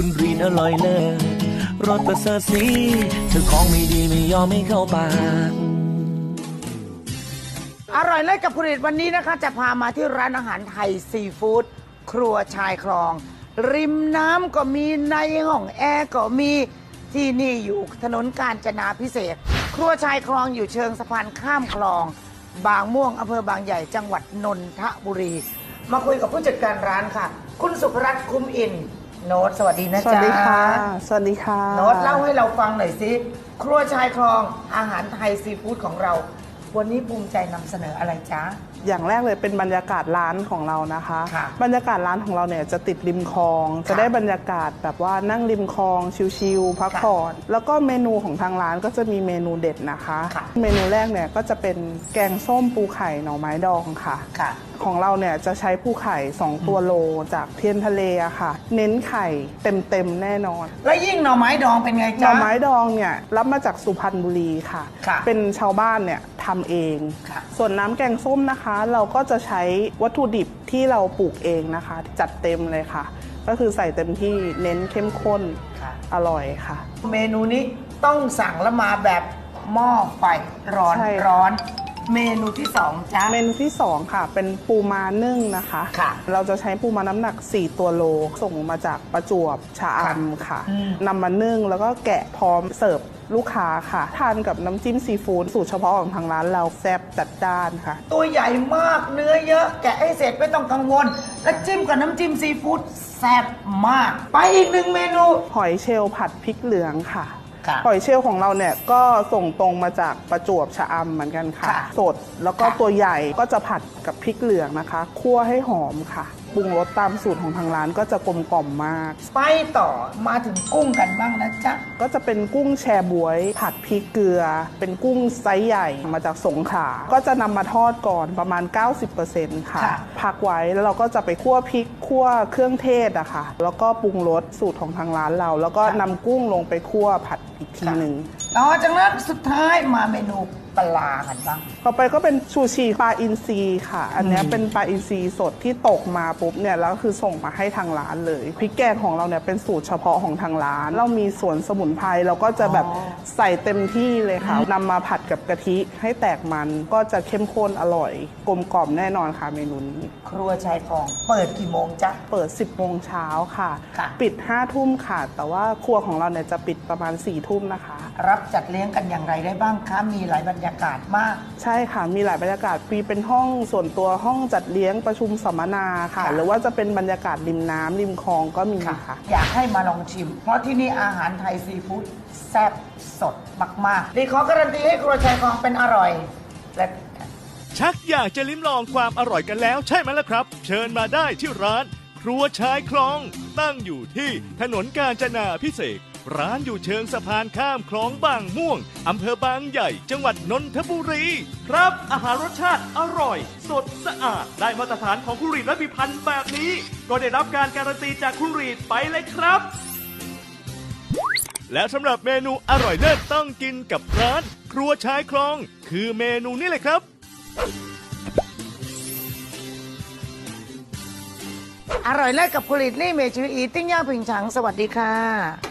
คุณรีนอร่อยเลิศรสประเสริฐสีเธอของไม่ดีไม่ยอมไม่เข้าปาก อร่อยเลยกับผลิตวันนี้นะคะ จะพามาที่ร้านอาหารไทยซีฟู้ดครัวชายคลอง ริมน้ำก็มีในห้องแอร์ก็มีที่นี่อยู่ถนนกาญจนาพิเศษกครัวชายคลองอยู่เชิงสะพานข้ามคลอง บางม่วงอำเภอบางใหญ่จังหวัดนนทบุรี มาคุยกับผู้จัดการร้านค่ะ คุณสุภรัตน์คุ้มอิน โน้ตสวัสดีนะสวัจ๊ะสดีค่ะ สวัสดีค่ะโน้ตเล่าให้เราฟังหน่อยสิครัวชายคลองอาหารไทยซีฟู้ดของเรา วันนี้ภูมิใจนำเสนออะไรจ๊ะอย่างแรกเลยเป็นบรรยากาศร้านของเรานะคะ ค่ะบรรยากาศร้านของเราเนี่ยจะติดริมคลอง จะได้บรรยากาศแบบว่านั่งริมคลองชิลๆพักผ่อนแล้วก็เมนูของทางร้านก็จะมีเมนูเด็ดนะคะ ค่ะ เมนูแรกเนี่ยก็จะเป็นแกงส้มปูไข่หน่อไม้ดองค่ะ ค่ะ ของเราเนี่ยจะใช้ปูไข่ 2 ตัวโลจากเทียนทะเลอะค่ะ เน้นไข่เต็มๆแน่นอน แล้วยิ่งหน่อไม้ดองเป็นไงหน่จ๊ะ อไม้ดองเนี่ยรับมาจากสุพรรณบุรีค่ะ ค่ะเป็นชาวบ้านเนี่ยทำเอง ค่ะส่วนน้ำแกงส้มนะคะเราก็จะใช้วัตถุดิบที่เราปลูกเองนะคะ จัดเต็มเลยค่ะ ก็คือใส่เต็มที่เน้นเข้มข้นค่ะ อร่อยค่ะ เมนูนี้ต้องสั่งแล้วมาแบบหม้อไฟร้อนใช่ ร้อน เมนูที่สองจ๊ะเมนูที่ 2 ค่ะ เป็นปูม้านึ่งนะคะ ค่ะเราจะใช้ปูม้าน้ำหนัก 4 ตัวโล ส่งมาจากประจวบชะอำค่ะอืม นำมานึ่งแล้วก็แกะพร้อมเสิร์ฟ ลูกค้าค่ะ ทานกับน้ำจิ้มซีฟู้ดสูตรเฉพาะของทางร้านเราแซ่บจัดจ้านค่ะ ตัวใหญ่มากเนื้อเยอะ แกะให้เสร็จไม่ต้องกังวล แล้วจิ้มกับน้ำจิ้มซีฟู้ดแซ่บมาก ไปอีกหนึ่งเมนู หอยเชลล์ผัดพริกเหลืองค่ะค่ะหอยเชลล์ของเราเนี่ยก็ส่งตรงมาจากประจวบชะอำเหมือนกันค่ะค่ะสดแล้วก็ค่ะตัวใหญ่ก็จะผัดกับพริกเหลืองนะคะ คั่วให้หอมค่ะป รุงรสตามสูตรของทางร้านก็จะกลมกล่อมมาก ไปต่อมาถึงกุ้งกันบ้างนะจ๊ะ ก็จะเป็นกุ้งแชบวย ผัดพริกเกลือ เป็นกุ้งไซส์ใหญ่มาจากสงขลาก็จะนำมาทอดก่อนประมาณ 90%ค่ะ ค่ะ พักไว้แล้วเราก็จะไปคั่วพริกคั่วเครื่องเทศอะค่ะ แล้วก็ปรุงรสสูตรของทางร้านเรา แล้วก็นำกุ้งลงไปคั่วผัด อีกทีหนึ่งต่อจากนั้นสุดท้ายมาเมนูปลากันบ้าง ต่อไปก็เป็นชูชีปลาอินทรีค่ะ อันเนี้ยเป็นปลาอินทรีสดที่ตกมาปุ๊บเนี่ยแล้วคือส่งมาให้ทางร้านเลยพริกแกงของเราเนี่ยเป็นสูตรเฉพาะของทางร้าน เรามีส่วนสมุนไพรเราก็จะแบบใส่เต็มที่เลยค่ะนำมาผัดกับกะทิให้แตกมันก็จะเข้มข้นอร่อย กลมกล่อมแน่นอนค่ะเมนูนี้ ครัวชายคลอง เปิดกี่โมงจ๊ะ เปิด 10โมงเช้าค่ะ ค่ะ ปิด5ทุ่มค่ะ แต่ว่าครัวของเราเนี่ยจะปิดประมาณ4ทุ่มนะคะ รับจัดเลี้ยงกันอย่างไรได้บ้างคะ มีหลายบรรยากาศมาก ใช่ค่ะ มีหลายบรรยากาศมีเป็นห้องส่วนตัวห้องจัดเลี้ยงประชุมสัมมนาค่ะ ค่ะ หรือว่าจะเป็นบรรยากาศริมน้ำริมคลองก็มีค่ะค่ะ อยากให้มาลองชิม เพราะที่นี่อาหารไทยซีฟู้ดแซ่บสดมากๆดีขอการันตีให้ครัวชายคลองเป็นอร่อยและ ชักอยากจะลิ้มลองความอร่อยกันแล้วใช่ไหมล่ะครับ เชิญมาได้ที่ร้าน ครัวชายคลอง ตั้งอยู่ที่ถนนกาญจนาพิเศษก ร้านอยู่เชิงสะพานข้ามคลองบางม่วง อำเภอบางใหญ่ จังหวัดนนทบุรี ครับ อาหารรสชาติอร่อย สดสะอาด ได้มาตรฐานของคุณรีดและพิพันธ์แบบนี้ ก็ได้รับการการันตีจากคุณรีดไปเลยครับ และสำหรับเมนูอร่อยเลิศต้องกินกับร้าน ครัวชายคลอง คือเมนูนี้เลยครับอร่อยเลิศกับผลิตลี่เมชืออีติ้งย่างผิงฉัง สวัสดีค่ะ